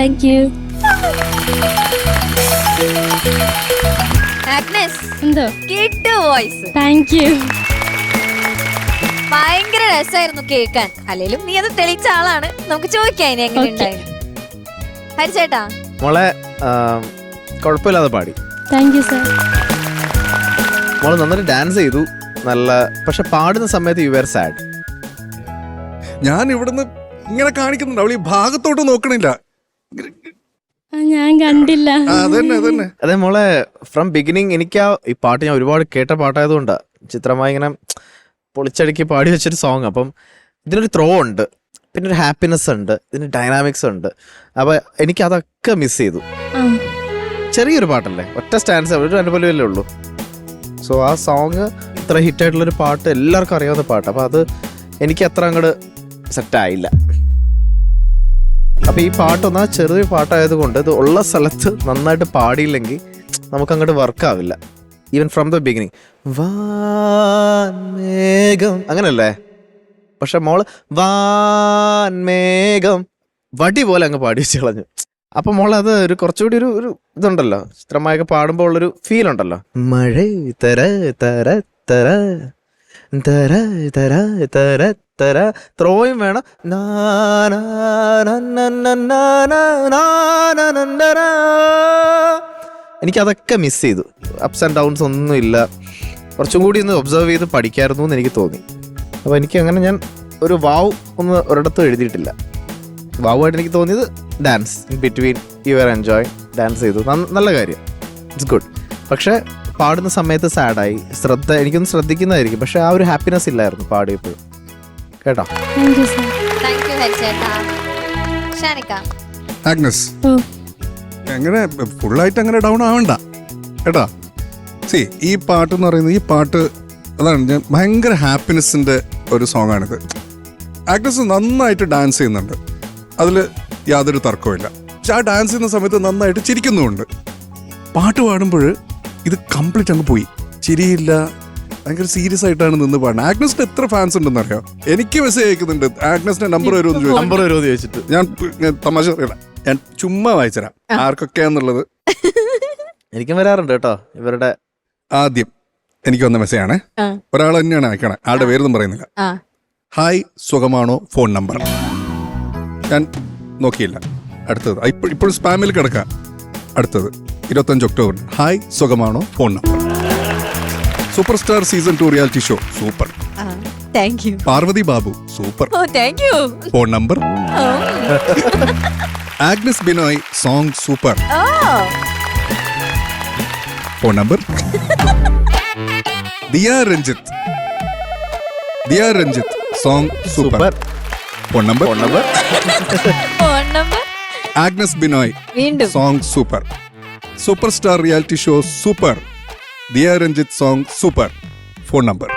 Thank you Agnes എന്തോ? കിട്ടു voice. Thank you ഭയങ്കര രസമായിരുന്നു കേൾക്കാൻ. അല്ലെങ്കിലും നീ അത് തെളിയിച്ച ആളാണ്. നമുക്ക് ചോദിക്കാം ഇനി എങ്ങനെ ഉണ്ടായിരുന്നു ഹരിച്ചേട്ടാ മോളെ കുഴപ്പമില്ലാതെ പാടി. താങ്ക് യു സർ മോൾ നന്നായിട്ട് ഡാൻസ് ചെയ്തു. നല്ല പക്ഷെ പാടുന്ന സമയത്ത് യു ആർ സാഡ് ഞാൻ ഇവിടുന്ന് ഇങ്ങനെ കാണിക്കുന്നുണ്ട്. അവൾ ഈ ഭാഗത്തോട്ട് നോക്കണില്ല. ഞാൻ കണ്ടില്ല. അതന്നെ അതന്നെ. അതെ മോളെ ഫ്രം ബിഗിനിങ് എനിക്ക് ആ ഈ പാട്ട് ഞാൻ ഒരുപാട് കേട്ട പാട്ടായതുകൊണ്ട് ചിത്രമായി ഇങ്ങനെ പൊളിച്ചടുക്കി പാടി വെച്ചൊരു സോങ് അപ്പം ഇതിനൊരു ത്രോ ഉണ്ട് പിന്നെ ഒരു ഹാപ്പിനെസ് ഉണ്ട് ഇതിന് ഡൈനാമിക്സ് ഉണ്ട്. അപ്പൊ എനിക്ക് അതൊക്കെ മിസ് ചെയ്തു. ചെറിയൊരു പാട്ടല്ലേ ഒറ്റ സ്റ്റാൻസ് ഒരു അനുഭവമല്ലേ ഉള്ളൂ. സോ ആ സോങ് ഇത്ര ഹിറ്റ് ഹിറ്റായിട്ടുള്ളൊരു പാട്ട് എല്ലാവർക്കും അറിയാവുന്ന പാട്ട്. അപ്പൊ അത് എനിക്ക് അത്ര അങ്ങോട്ട് സെറ്റായില്ല അപ്പൊ ഈ പാട്ടൊന്ന് ചെറിയ പാട്ടായതുകൊണ്ട് ഇത് ഉള്ള സ്ഥലത്ത് നന്നായിട്ട് പാടിയില്ലെങ്കിൽ നമുക്ക് അങ്ങോട്ട് വർക്ക് ആവില്ല ഈവൻ ഫ്രം ദ ബിഗിനിങ് വാൻമേഘം അങ്ങനല്ലേ? പക്ഷെ മോൾ വാൻമേഘം വടി പോലെ അങ്ങ് പാടി വെച്ച് കളഞ്ഞു. അപ്പൊ മോൾ അത് ഒരു കുറച്ചുകൂടി ഒരു ഒരു ഇതുണ്ടല്ലോ. ചിത്രമായൊക്കെ പാടുമ്പോൾ ഉള്ളൊരു ഫീൽ ഉണ്ടല്ലോ. മഴ തര തര തര. തര തര തര തര ത്രോയും വേണം എനിക്കതൊക്കെ മിസ് ചെയ്തു അപ്സ് ആൻഡ് ഡൗൺസ് ഒന്നും ഇല്ല കുറച്ചും കൂടി ഒന്ന് ഒബ്സർവ് ചെയ്ത് പഠിക്കായിരുന്നു എന്ന് എനിക്ക് തോന്നി അപ്പോൾ എനിക്ക് അങ്ങനെ ഞാൻ ഒരു വാവ് ഒന്ന് ഒരിടത്തും എഴുതിയിട്ടില്ല വാവുമായിട്ട് എനിക്ക് തോന്നിയത് dance in between you are enjoy dance ചെയ്തു നല്ല കാര്യം ഇറ്റ്സ് ഗുഡ് പക്ഷേ പാടുന്ന സമയത്ത് സാഡായി. ശ്രദ്ധ എനിക്കൊന്ന് ശ്രദ്ധിക്കുന്നതായിരിക്കും. പക്ഷെ ആ ഒരു ഹാപ്പിനെസ് ഇല്ലായിരുന്നു പാടിയപ്പോൾ. കേട്ടോ? ആഗ്നസ്. അങ്ങനെ ഫുള്ളായിട്ട് അങ്ങനെ ഡൗൺ ആവണ്ട. കേട്ടോ? സി ഈ പാട്ട് എന്ന് പറയുന്നത് ഈ പാട്ട് അതാണ് ഞാൻ ഭയങ്കര ഹാപ്പിനെസ്സിന്റെ ഒരു സോങ് ആണിത് ആക്ട്രസ് നന്നായിട്ട് ഡാൻസ് ചെയ്യുന്നുണ്ട്. അതിൽ യാതൊരു തർക്കവുമില്ല. പക്ഷെ ആ ഡാൻസ് ചെയ്യുന്ന സമയത്ത് നന്നായിട്ട് ചിരിക്കുന്നുമുണ്ട്. പാട്ട് പാടുമ്പോൾ ഇത് കംപ്ലീറ്റ് അങ്ങ് പോയി. ശരിയില്ല ഭയങ്കര സീരിയസ് ആയിട്ടാണ് നിന്ന് പാടുന്നത്. ആഗ്നസിന് എത്ര ഫാൻസ് ഉണ്ടെന്ന് അറിയാം എനിക്ക് മെസ്സേജ് അയക്കുന്നുണ്ട്. ആഗ്നസിന്റെ നമ്പർ ചോദിച്ചു നമ്പർ വരുമോ എന്ന് ചോദിച്ചിട്ട്. ഞാൻ ഞാൻ തമാശ ഞാൻ ചുമ്മാ വായിച്ചരാം. ആർക്കൊക്കെയാന്നുള്ളത്. എനിക്കും വരാറുണ്ട് കേട്ടോ. ഇവരുടെ ആദ്യം എനിക്ക് വന്ന മെസ്സേജ് ആണ്. ഒരാൾ തന്നെയാണ് അയക്കണേ. ആളുടെ പേരൊന്നും പറയുന്നില്ല. ആ. ഹായ് സുഖമാണോ? ഫോൺ നമ്പർ ഞാൻ നോക്കിയില്ല. അടുത്തത്. ഇപ്പോഴും സ്പാമിൽ കിടക്കാം. അടുത്തത്. ഇരുപത്തഞ്ച് ഒക്ടോബർ. ഹായ് സുഖമാണോ? Phone number. Super star season two reality show. Super. Thank you Parvathy Babu. Super. Oh thank you phone number. Agnes Binoy song super. Oh. Phone number. Diya Ranjith. Diya Ranjith song super. Phone number. Phone number. Phone number. Agnes Binoy വീണ്ടും. Song super. Super star reality show super Diya Ranjith song super phone number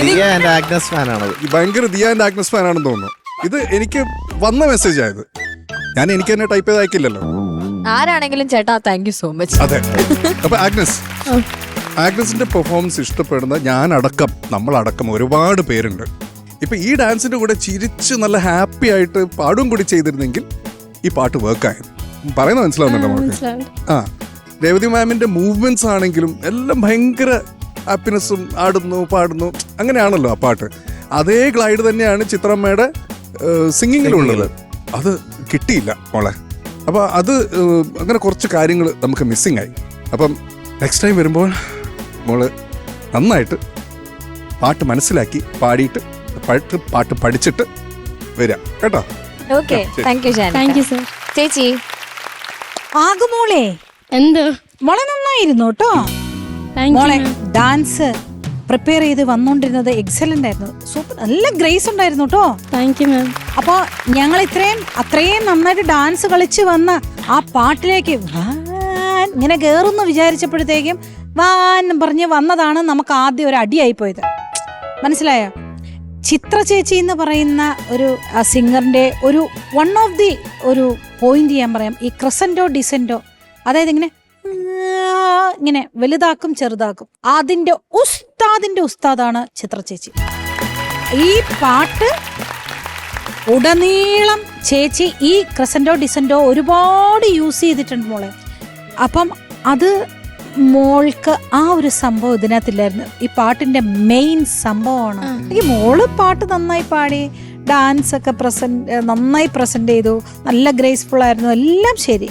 Diya and Agnes ഫാനാണ് ഭയങ്കര Diya and Agnes fan ആണെന്ന് തോന്നുന്നു. ഇത് എനിക്ക് വന്ന message ആയത് ഞാൻ എനിക്ക് തന്നെ ടൈപ്പ് ചെയ്ത് അയക്കില്ലല്ലോ. ആരാണെങ്കിലും ചേട്ടാ താങ്ക് യു സോ മച്ച് അതെ. അപ്പൊ ആഗ്നസ് ആഗ്നസിന്റെ പെർഫോമൻസ് ഇഷ്ടപ്പെടുന്ന ഞാൻ അടക്കം നമ്മളടക്കം ഒരുപാട് പേരുണ്ട്. ഇപ്പൊ ഈ ഡാൻസിന്റെ കൂടെ ചിരിച്ച് നല്ല ഹാപ്പി ആയിട്ട് പാടും കൂടി ചെയ്തിരുന്നെങ്കിൽ ഈ പാട്ട് വർക്കായത് പറയുന്നത് മനസ്സിലാവുന്നുണ്ടോ നമുക്ക്? ആ രേവതി മാമിന്റെ മൂവ്മെന്റ്സ് ആണെങ്കിലും എല്ലാം ഭയങ്കര ഹാപ്പിനെസ്സും ആടുന്നു പാടുന്നു. അങ്ങനെയാണല്ലോ ആ പാട്ട്. അതേ ഗ്ലൈഡ് തന്നെയാണ് ചിത്രമ്മയുടെ സിംഗിങ്ങിലുള്ളത് അത് കിട്ടിയില്ല മോളെ. അപ്പോൾ അത് അങ്ങനെ കുറച്ച് കാര്യങ്ങൾ നമുക്ക് മിസ്സിങ് ആയി. അപ്പം നെക്സ്റ്റ് ടൈം വരുമ്പോൾ മോൾ നന്നായിട്ട് പാട്ട് മനസ്സിലാക്കി പാടിയിട്ട് പാട്ട് പാട്ട് പഠിച്ചിട്ട് വരിക കേട്ടോ? Okay thank you thank you sir ചേച്ചി ആകുമോളെ എന്തോ? മോളെ നന്നായിരുന്നു കേട്ടോ. മോളെ ഡാൻസ് പ്രിപ്പയർ ചെയ്ത് വന്നോണ്ടിരുന്നത് എക്സലന്റ് ആയിരുന്നു. സൂപ്പർ. നല്ല ഗ്രേസ് ഉണ്ടായിരുന്നു കേട്ടോ. താങ്ക് യു മാം അപ്പൊ ഞങ്ങൾ ഇത്രയും അത്രയും നന്നായിട്ട് ഡാൻസ് കളിച്ച് വന്ന ആ പാട്ടിലേക്ക് ഇങ്ങനെ കേറുന്നു വിചാരിച്ചപ്പോഴത്തേക്കും വാൻ പറഞ്ഞ് വന്നതാണ് നമുക്ക് ആദ്യം ഒരു അടിയായി പോയത്. മനസ്സിലായോ? ചിത്ര ചേച്ചി എന്ന് പറയുന്ന ഒരു സിംഗറിന്റെ ഒരു വൺ ഓഫ് ദി ഒരു പോയിന്റ് ഞാൻ പറയാം. ഈ ക്രസന്റോ ഡിസെന്റോ അതായത് ഇങ്ങനെ ഇങ്ങനെ വലുതാക്കും ചെറുതാക്കും. അതിന്റെ ഉസ്താദിന്റെ ഉസ്താദാണ് ചിത്ര ചേച്ചി. ഈ പാട്ട് ഉടനീളം ചേച്ചി ഈ ക്രസന്റോ ഡിസെന്റോ ഒരുപാട് യൂസ് ചെയ്തിട്ടുണ്ട് മോളെ. അപ്പം അത് മോൾക്ക് ആ ഒരു സംഭവം ഇതിനകത്തില്ലായിരുന്നു. ഈ പാട്ടിന്റെ മെയിൻ സംഭവമാണ്. ഈ മോൾ പാട്ട് നന്നായി പാടി ഡാൻസ് ഒക്കെ പ്രസന്റ് നന്നായി പ്രസന്റ് ചെയ്തു നല്ല ഗ്രേസ്ഫുൾ ആയിരുന്നു എല്ലാം ശരി.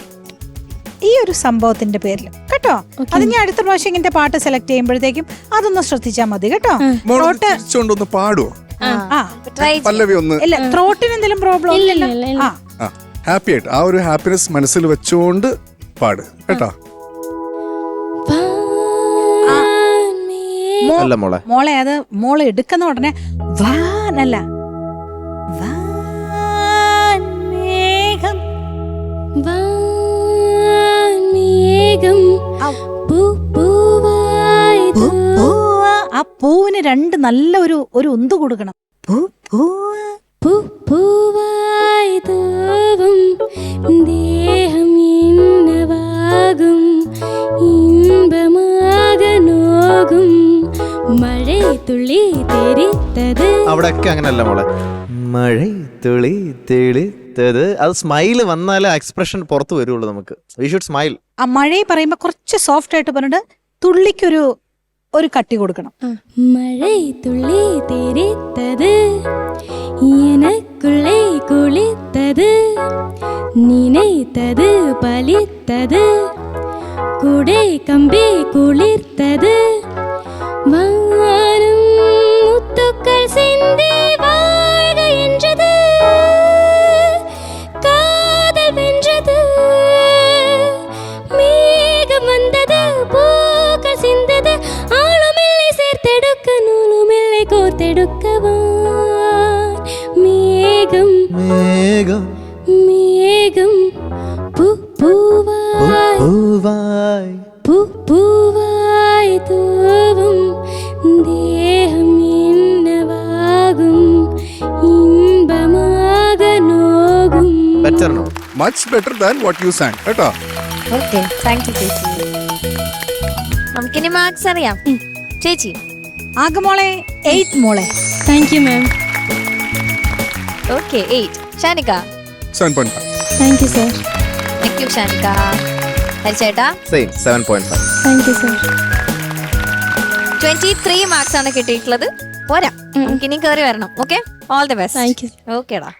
ഈ ഒരു സംഭവത്തിന്റെ പേരിൽ കേട്ടോ? അത് ഞാൻ അടുത്ത പ്രാവശ്യം ഇങ്ങനത്തെ പാട്ട് സെലക്ട് ചെയ്യുമ്പോഴത്തേക്കും അതൊന്ന് ശ്രദ്ധിച്ചാൽ മതി കേട്ടോ? ത്രോട്ട് പാടുവോ? ആ. ട്രൈ പല്ലവി ഒന്ന്. ഇല്ല ത്രോട്ടിന് എന്തെങ്കിലും പ്രോബ്ലം ഹാപ്പി ആയിട്ട്. ആ ഒരു ഹാപ്പിനെസ് മനസ്സിൽ വെച്ചുകൊണ്ട് പാട് കേട്ടോ? അല്ല മോളെ. മോളെ അത് മോളെ എടുക്കുന്ന ഉടനെ വാനല്ല ആ. പൂവിന് രണ്ട് നല്ല ഒരു ഒരു ഉന്തു കൊടുക്കണം. പൂ പൂവ ഇമ്പമാകനോകും. അവിടെയൊക്കെ അങ്ങനെയല്ല മോളെ. മഴ തുളി തെളിത്തത് അത് സ്മൈൽ വന്നാലേ എക്സ്പ്രഷൻ പുറത്തു വരുള്ളൂ നമുക്ക്. വി ഷുഡ് സ്മൈൽ ആ മഴയെ പറയുമ്പോ കുറച്ച് സോഫ്റ്റ് ആയിട്ട് പറഞ്ഞിട്ട് തുള്ളിക്കൊരു ഒരു കട്ടി കൊടുക്കണം. മഴ തുള്ളി തെറിത്തത്. എനക്കുള്ളേ കുളിത്തത്. നിനത്തത് പലിത്തത്. കൂടെ കമ്പി കുളിർത്തത്. കോർത്തെടുക്കുവാൻ മേഘം മേഘം. മേഘം പൂ പൂവായി പൂവായി പൂ പൂവായി തൂവും. ദേഹം ഇന്നവാകും ഇൻപമാകനോകും better no much better than what you sang കേട്ടോ? ഓക്കെ താങ്ക് യു ചേച്ചി. നമുക്കിനി മാർക്സ് അറിയാം. ചേച്ചി ആകെ മോളെ എയ്റ്റ് മോളെ. Thank you ma'am okay eight Shanika seven point five thank you sir thank you Shanika ഹരിച്ചേട്ടാ? Same seven point five thank you sir twenty three marks ആണ് കിട്ടിയിട്ടുള്ളത്. പോരാ. നമുക്കിനി കയറി വരണം. Okay all the best thank you ഓക്കേടാ